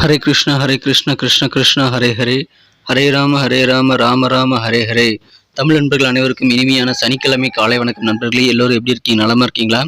ஹரே கிருஷ்ண ஹரே கிருஷ்ண கிருஷ்ண கிருஷ்ண ஹரே ஹரே. ஹரே ராம ஹரே ராம ராம ராம ஹரே ஹரே. தமிழ் நண்பர்கள் அனைவருக்கும் இனிமையான சனிக்கிழமை காலை வணக்கம் நண்பர்களே. எல்லோரும் எப்படி இருக்கீங்க? நலமாக இருக்கீங்களா?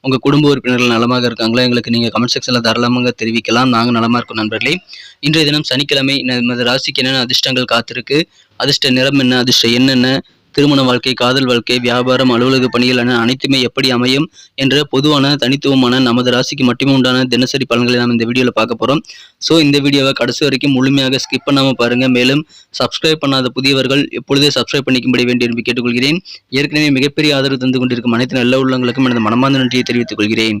உங்கள் குடும்ப உறுப்பினர்கள் நலமாக இருக்காங்களா? எங்களுக்கு நீங்கள் கமெண்ட் செக்ஷனில் தாராளமாக தெரிவிக்கலாம். நாங்கள் நலமாக இருக்கோம் நண்பர்களே. இன்றைய தினம் சனிக்கிழமை நமது ராசிக்கு என்னென்ன அதிர்ஷ்டங்கள் காத்திருக்கு? அதிர்ஷ்ட நிறம் என்ன? அதிர்ஷ்டம் என்னென்ன திருமண வாழ்க்கை காதல் வாழ்க்கை வியாபாரம் அலுவலக பணிகள் என அனைத்துமே எப்படி அமையும் என்ற பொதுவான தனித்துவமான நமது ராசிக்கு மட்டுமே உண்டான தினசரி பலன்களை நாம் இந்த வீடியோவில் பார்க்க போகிறோம் ஸோ இந்த வீடியோவை கடைசி வரைக்கும் முழுமையாக ஸ்கிப் பண்ணாமல் பாருங்கள் மேலும் சப்ஸ்கிரைப் பண்ணாத புதியவர்கள் எப்பொழுதே சப்ஸ்கிரைப் பண்ணிக்கும்படி வேண்டி என்று கேட்டுக்கொள்கிறேன். ஏற்கனவே மிகப்பெரிய ஆதரவு தந்து கொண்டிருக்கும் அனைத்து நல்ல உள்ளங்களுக்கும் எனது மனமார்ந்த நன்றியை தெரிவித்துக் கொள்கிறேன்.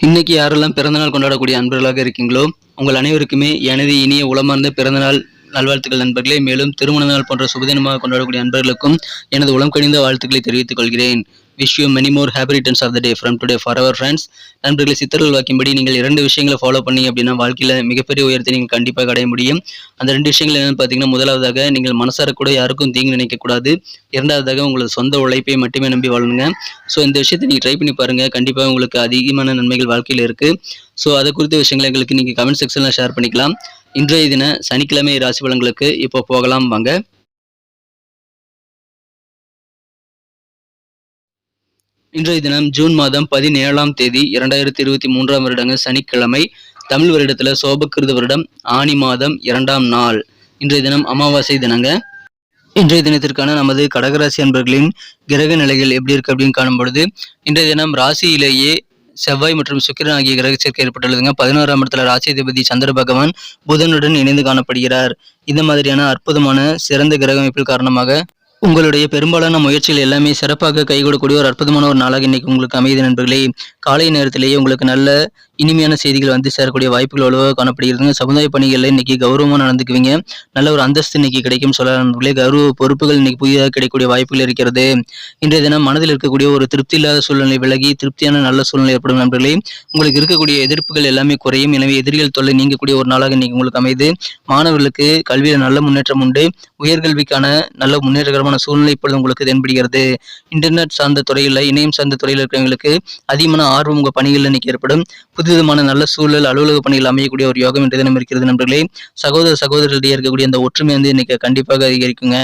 இன்னைக்கு யாரெல்லாம் பிறந்தநாள் கொண்டாடக்கூடிய அன்பர்களாக இருக்கீங்களோ உங்கள் அனைவருக்குமே எனது இனிய உளமார்ந்த பிறந்தநாள் நல்வாழ்த்துக்கள் நண்பர்களே. மேலும் திருமண நாள் போன்ற சுபதினமாக கொண்டாடக்கூடிய அன்பர்களுக்கும் எனது உளம் கணிந்த வாழ்த்துக்களை தெரிவித்துக் கொள்கிறேன். Wish you many more happy returns of the day from today for our friends நண்பர்களை சித்தர்கள் வாக்கின்படி நீங்கள் இரண்டு விஷயங்களை ஃபாலோ பண்ணீங்க அப்படின்னா வாழ்க்கையில் மிகப்பெரிய உயரத்தை நீங்கள் கண்டிப்பாக அடைய முடியும். அந்த ரெண்டு விஷயங்கள் என்னென்னு பார்த்தீங்கன்னா முதலாவதாக நீங்கள் மனசார கூட யாருக்கும் தீங்கு நினைக்கக்கூடாது இரண்டாவதாக உங்களது சொந்த உழைப்பை மட்டுமே நம்பி வாழணுங்க ஸோ இந்த விஷயத்தை நீங்கள் ட்ரை பண்ணி பாருங்கள் கண்டிப்பாக உங்களுக்கு அதிகமான நன்மைகள் வாழ்க்கையில் இருக்குது ஸோ அதை குறித்த விஷயங்களை எங்களுக்கு நீங்கள் கமெண்ட் செக்ஷனில் ஷேர் பண்ணிக்கலாம். இன்றைய தின சனிக்கிழமை ராசி பலன்களுக்கு இப்போ போகலாம். வாங்க. இன்றைய தினம் ஜூன் மாதம் பதினேழாம் தேதி இரண்டாயிரத்தி இருபத்தி மூன்றாம் வருடங்க சனிக்கிழமை தமிழ் வருடத்துல சோபக்கிருத வருடம் ஆணி மாதம் இரண்டாம் நாள். இன்றைய தினம் அமாவாசை தினங்க. இன்றைய தினத்திற்கான நமது கடகராசி அன்பர்களின் கிரக நிலைகள் எப்படி இருக்கு அப்படின்னு காணும் பொழுது இன்றைய தினம் ராசியிலேயே செவ்வாய் மற்றும் சுக்கிரன் ஆகிய கிரக சேர்க்கை ஏற்பட்டுள்ளதுங்க. பதினோராம் இடத்துல ராசிதிபதி சந்திர பகவான் புதனுடன் இணைந்து காணப்படுகிறார். இந்த மாதிரியான அற்புதமான சிறந்த கிரக அமைப்பில் காரணமாக உங்களுடைய பெரும்பாலான முயற்சிகள் எல்லாமே சிறப்பாக கைகூடக்கூடிய ஒரு அற்புதமான ஒரு நாளாக இன்னைக்கு உங்களுக்கு அமைதி நண்பர்களே. காலை நேரத்திலேயே உங்களுக்கு நல்ல இனிமையான செய்திகள் வந்து சேரக்கூடிய வாய்ப்புகள் அவ்வளவாக காணப்படுகிறதுங்க சமுதாய பணிகளில் இன்னைக்கு கௌரவமாக நடந்துக்குவீங்க. நல்ல ஒரு அந்தஸ்து இன்னைக்கு கிடைக்கும் சொல்லலாம் நண்பர்களே. கௌரவ பொறுப்புகள் இன்னைக்கு புதிதாக கிடைக்கக்கூடிய வாய்ப்புகள் இருக்கிறது. இன்றைய தினம் மனதில் இருக்கக்கூடிய ஒரு திருப்தி இல்லாத சூழ்நிலை விலகி திருப்தியான நல்ல சூழ்நிலை ஏற்படும் நண்பர்களே. உங்களுக்கு இருக்கக்கூடிய எதிர்ப்புகள் எல்லாமே குறையும். எனவே எதிரிகள் தொல்லை நீங்கக்கூடிய ஒரு நாளாக இன்னைக்கு உங்களுக்கு அமைது மாணவர்களுக்கு கல்வியில் நல்ல முன்னேற்றம் உண்டு. உயர்கல்விக்கான நல்ல முன்னேற்றம் தொடர்பான சூழ்நிலை இப்பொழுது உங்களுக்கு தென்படுகிறது. இன்டர்நெட் சார்ந்த துறையில் இணையம் சார்ந்த துறையில் இருக்கிறவங்களுக்கு அதிகமான ஆர்வம் உங்கள் பணிகளில் இன்னைக்கு ஏற்படும். புதுவிதமான நல்ல சூழல் அலுவலக பணிகள் அமையக்கூடிய ஒரு யோகம் என்ற தினம் இருக்கிறது நண்பர்களே. சகோதர சகோதரிடையே இருக்கக்கூடிய அந்த ஒற்றுமை வந்து இன்னைக்கு கண்டிப்பாக அதிகரிக்குங்க.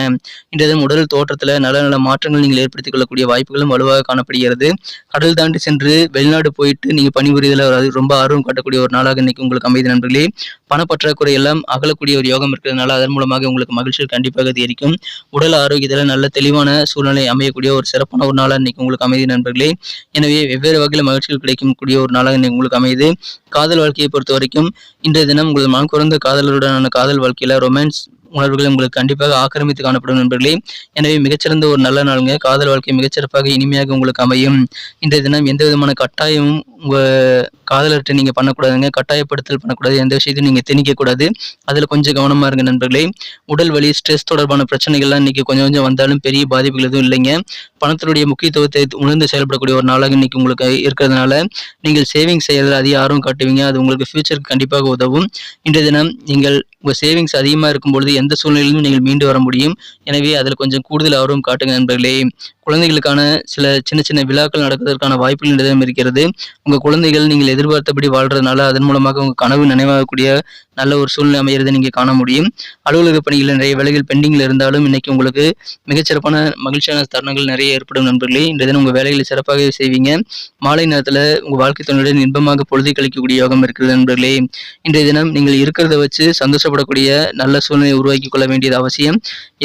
இன்றைய தினம் உடல் தோற்றத்தில் நல்ல நல்ல மாற்றங்கள் நீங்கள் ஏற்படுத்திக் கொள்ளக்கூடிய வாய்ப்புகளும் வலுவாக காணப்படுகிறது. கடல் தாண்டி சென்று வெளிநாடு போயிட்டு நீங்கள் பணிபுரிதல ரொம்ப ஆர்வம் காட்டக்கூடிய ஒரு நாளாக இன்னைக்கு உங்களுக்கு அமைதி நண்பர்களே. பணப்பற்றாக்குறை எல்லாம் அகலக்கூடிய ஒரு யோகம் இருக்கிறதுனால அதன் மூலமாக உங்களுக்கு மகிழ்ச்சிகள் கண்டிப்பாக அதிகரிக்கும். உடல் ஆரோக்கியத்தில் நல்ல தெளிவான சூழ்நிலை அமையக்கூடிய ஒரு சிறப்பான ஒரு நாளாக இன்னைக்கு உங்களுக்கு அமைதி நண்பர்களே. எனவே வெவ்வேறு வகையில் மகிழ்ச்சிகள் கிடைக்கக்கூடிய ஒரு நாளாக இன்னைக்கு உங்களுக்கு அமையுது. காதல் வாழ்க்கையை பொறுத்த வரைக்கும் இன்றைய தினம் உங்களது மனம் குறைந்த காதலருடனான காதல் வாழ்க்கையில ரொமான்ஸ் உணர்வுகள் உங்களுக்கு கண்டிப்பாக ஆக்கிரமித்து காணப்படும் நண்பர்களே. எனவே மிகச்சிறந்த ஒரு நல்ல நாளுங்க. காதல் வாழ்க்கை மிகச்சிறப்பாக இனிமையாக உங்களுக்கு அமையும். இன்றைய தினம் எந்த விதமான கட்டாயமும் உங்கள் காதலர்கிட்ட நீங்கள் பண்ணக்கூடாதுங்க கட்டாயப்படுத்தல் பண்ணக்கூடாது எந்த விஷயத்தையும் நீங்கள் திணிக்கக்கூடாது. அதில் கொஞ்சம் கவனமாக இருங்க நண்பர்களே. உடல் வலி ஸ்ட்ரெஸ் தொடர்பான பிரச்சனைகள்லாம் இன்றைக்கி கொஞ்சம் கொஞ்சம் வந்தாலும் பெரிய பாதிப்புகள் எதுவும் இல்லைங்க. பணத்தினுடைய முக்கியத்துவத்தை உணர்ந்து செயல்படக்கூடிய ஒரு நாளாக இன்னைக்கு உங்களுக்கு இருக்கிறதுனால நீங்கள் சேவிங்ஸ் செய்யறதுல அதிக ஆர்வம் காட்டுவீங்க. அது உங்களுக்கு ஃபியூச்சருக்கு கண்டிப்பாக உதவும். இன்றைய தினம் நீங்கள் உங்கள் சேவிங்ஸ் அதிகமாக இருக்கும் பொழுது எந்த சூழ்நிலையிலும் நீங்கள் மீண்டு வர முடியும். எனவே அதில் கொஞ்சம் கூடுதல் ஆர்வம் காட்டுங்க நண்பர்களே. குழந்தைகளுக்கான சில சின்ன சின்ன விழாக்கள் நடப்பதற்கான வாய்ப்புகள் நிறைய இருக்கிறது உங்கள் குழந்தைகள் நீங்கள் எதிர்பார்த்தபடி வாழ்றதுனால அதன் மூலமாக உங்கள் கனவு நினைவாகக்கூடிய நல்ல ஒரு சூழ்நிலை அமையிறதை நீங்கள் காண முடியும். அலுவலக பணிகளில் நிறைய வேலைகள் பெண்டிங்கில் இருந்தாலும் இன்னைக்கு உங்களுக்கு மிகச்சிறப்பான மகிழ்ச்சியான தருணங்கள் நிறைய ஏற்படும் நண்பர்களே. இன்றைய தினம் உங்கள் வேலைகளை சிறப்பாக செய்வீங்க. மாலை நேரத்தில் உங்கள் வாழ்க்கை துணையுடன் இன்பமாக பொழுதை கழிக்கக்கூடிய யோகம் இருக்கிறது நண்பர்களே. இன்றைய தினம் நீங்கள் இருக்கிறத வச்சு சந்தோஷப்படக்கூடிய நல்ல சூழ்நிலையை உருவாக்கி கொள்ள வேண்டியது அவசியம்.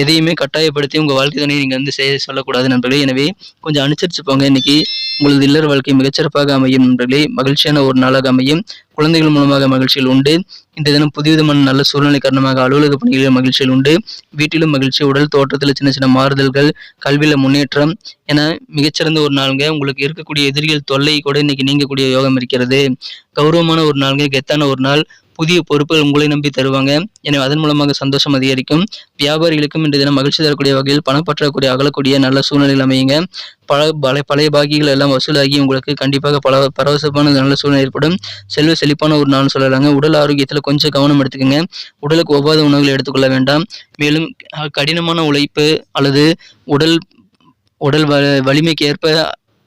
எதையுமே கட்டாயப்படுத்தி உங்கள் வாழ்க்கை துணையை நீங்கள் வந்து செய்ய சொல்லக்கூடாது நண்பர்களே. எனவே கொஞ்சம் அனுசரிச்சு போங்க. இன்னைக்கு உங்களது இல்லற வாழ்க்கை மிகச்சிறப்பாக அமையும் நண்பர்களே மகிழ்ச்சியான ஒரு நாளாக அமையும். குழந்தைகள் மூலமாக மகிழ்ச்சியில் உண்டு. இந்த தினம் புதுவிதமான நல்ல சூழ்நிலை காரணமாக அலுவலக பணிகளில் மகிழ்ச்சியில் உண்டு. வீட்டிலும் மகிழ்ச்சி உடல் தோற்றத்தில் சின்ன சின்ன மாறுதல்கள் கல்வியில் முன்னேற்றம் என மிகச்சிறந்த ஒரு நாளுங்க. உங்களுக்கு இருக்கக்கூடிய எதிரிகள் தொல்லை கூட இன்னைக்கு நீங்கக்கூடிய யோகம் இருக்கிறது. கௌரவமான ஒரு நாளுங்க கெத்தான ஒரு நாள். புதிய பொறுப்புகள் உங்களை நம்பி தருவாங்க. எனவே அதன் மூலமாக சந்தோஷம் அதிகரிக்கும். வியாபாரிகளுக்கும் இன்றைய தினம் மகிழ்ச்சி தரக்கூடிய வகையில் பணப்பற்றாக்குறை அகலக்கூடிய நல்ல சூழ்நிலையில் அமையுங்க. பல பல பழைய பாக்கிகள் எல்லாம் வசூலாகி உங்களுக்கு கண்டிப்பாக பல பரவசப்பான நல்ல சூழ்நிலை ஏற்படும். செல்வ செழிப்பான ஒரு நாள் சொல்லலாங்க. உடல் ஆரோக்கியத்தில் கொஞ்சம் கவனம் எடுத்துக்கோங்க. உடலுக்கு ஒவ்வாத உணவுகளை எடுத்துக்கொள்ள வேண்டாம். மேலும் கடினமான உழைப்பு அல்லது உடல் உடல் வ வலிமைக்கு ஏற்ப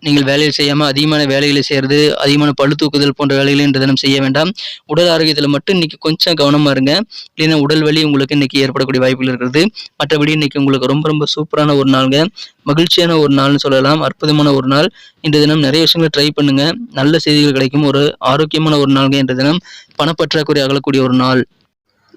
நீங்கள் வேலைகள் செய்யாமல் அதிகமான வேலைகளை செய்கிறது அதிகமான பழு தூக்குதல் போன்ற வேலைகளை இன்று தினம் செய்ய வேண்டாம். உடல் ஆரோக்கியத்தில் மட்டும் இன்னைக்கு கொஞ்சம் கவனமாக இருங்க. இல்லைன்னா உடல் வலி உங்களுக்கு இன்னைக்கு ஏற்படக்கூடிய வாய்ப்புகள் இருக்கிறது மற்றபடி இன்றைக்கி உங்களுக்கு ரொம்ப ரொம்ப சூப்பரான ஒரு நாளுங்க. மகிழ்ச்சியான ஒரு நாள்னு சொல்லலாம். அற்புதமான ஒரு நாள். இன்று தினம் நிறைய விஷயங்களை ட்ரை பண்ணுங்கள் நல்ல செய்திகள் கிடைக்கும். ஒரு ஆரோக்கியமான ஒரு நாளுங்க இன்று தினம். பணப்பற்றாக்குறை அகலக்கூடிய ஒரு நாள்.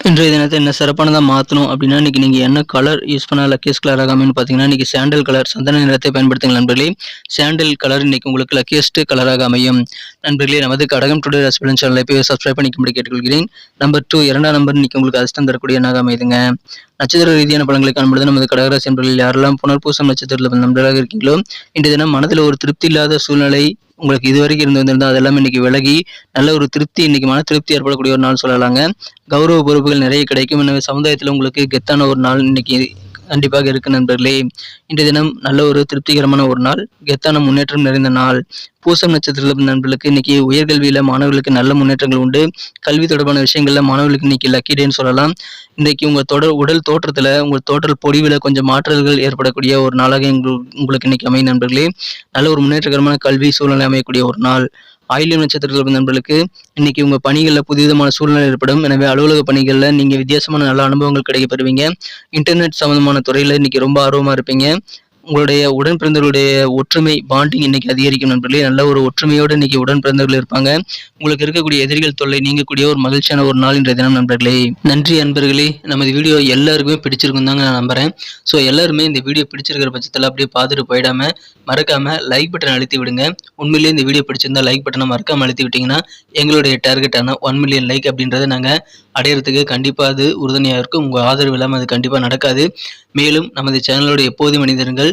இன்றைய தினத்தை என்ன சிறப்பானதாக மாற்றணும் அப்படின்னா இன்றைக்கி நீங்கள் என்ன கலர் யூஸ் பண்ணால் லக்கேஸ் கலராக அமைன்னு பார்த்தீங்கன்னா இன்றைக்கி சாண்டல் கலர் சந்தன நிறத்தை பயன்படுத்துங்கள் நண்பர்களே. சாண்டல் கலர் இன்னைக்கு உங்களுக்கு லக்கியஸ்ட் கலராக அமையும். நண்பர்களே நமது கடகம் டுடே ரெஸ்பிடன் சேனலை போய் சப்ஸ்கிரைப் பண்ணிக்கும்படி கேட்டுக்கொள்கிறேன். நம்பர் டூ இரண்டாம் நம்பர் இன்றைக்கி உங்களுக்கு அதிர்ஷ்டம் தரக்கூடிய எண்ணாக அமைதுங்க. நட்சத்திர ரீதியான பலன்களை காண்பது நமது கடகராசி என்பதில் யாரெல்லாம் புனர்பூசம் நட்சத்திரத்தில் நண்பர்களாக இருக்கீங்களோ இன்றைய தினம் மனதில் ஒரு திருப்தி இல்லாத சூழ்நிலை உங்களுக்கு இதுவரைக்கும் இருந்து வந்திருந்தால் அதெல்லாம் இன்னைக்கு விலகி நல்ல ஒரு திருப்தி இன்னைக்கு மன திருப்தி ஏற்படக்கூடிய ஒரு நாள் சொல்லலாங்க. கௌரவ பொறுப்புகள் நிறைய கிடைக்கும். எனவே சமுதாயத்தில் உங்களுக்கு கெத்தான ஒரு நாள் இன்னைக்கு கண்டிப்பாக இருக்கு நண்பர்களே. இன்றைய தினம் நல்ல ஒரு திருப்திகரமான ஒரு நாள் கெத்தான முன்னேற்றம் நிறைந்த நாள். பூசம் நட்சத்திரத்தில் நண்பர்களுக்கு இன்னைக்கு உயர்கல்வியில மாணவர்களுக்கு நல்ல முன்னேற்றங்கள் உண்டு. கல்வி தொடர்பான விஷயங்கள்ல மாணவர்களுக்கு இன்னைக்கு லக்கி டேன்னு சொல்லலாம். இன்றைக்கு உங்க தொடர் உடல் தோற்றத்துல உங்கள் தோற்றல் பொடிவில் கொஞ்சம் மாற்றல்கள் ஏற்படக்கூடிய ஒரு நாளாக உங்களுக்கு இன்னைக்கு அமையும் நண்பர்களே. நல்ல ஒரு முன்னேற்றகரமான கல்வி சூழ்நிலை அமையக்கூடிய ஒரு நாள். ஆயிலியம் நட்சத்திரத்தில் பிறந்த நண்பர்களுக்கு இன்னைக்கு உங்க பணிகளில் புதுவிதமான சூழ்நிலை ஏற்படும். எனவே அலுவலக பணிகளில் நீங்க வித்தியாசமான நல்ல அனுபவங்கள் கிடைக்க பெறுவீங்க இன்டர்நெட் சம்பந்தமான துறையில இன்னைக்கு ரொம்ப ஆர்வமா இருப்பீங்க. உங்களுடைய உடன் பிறந்தவர்களுடைய ஒற்றுமை பாண்டிங் இன்னைக்கு அதிகரிக்கும் நண்பர்களே. நல்ல ஒரு ஒற்றுமையோடு இன்னைக்கு உடன் பிறந்தவர்கள் இருப்பாங்க. உங்களுக்கு இருக்கக்கூடிய எதிரிகள் தொல்லை நீங்கக்கூடிய ஒரு மகிழ்ச்சியான ஒரு நாள் இன்றைய தினம் நண்பர்களே. நன்றி அன்பர்களே. நமது வீடியோ எல்லாருக்குமே பிடிச்சிருக்கும் தாங்க நான் நம்புறேன். ஸோ எல்லாருமே இந்த வீடியோ பிடிச்சிருக்கிற பட்சத்தில் அப்படியே பார்த்துட்டு போயிடாம மறக்காம லைக் பட்டன் அழுத்தி விடுங்க. உண்மையிலேயே இந்த வீடியோ பிடிச்சிருந்தா லைக் பட்டனை மறக்காம அழுத்தி விட்டீங்கன்னா எங்களுடைய டார்கெட்டான ஒன் மில்லியன் லைக் அப்படின்றத நாங்கள் அடையிறதுக்கு கண்டிப்பாக அது உறுதுணையாக இருக்கும். உங்கள் ஆதரவு இல்லாமல் அது கண்டிப்பாக நடக்காது. மேலும் நமது சேனலோட எப்போதும் மனிதர்கள்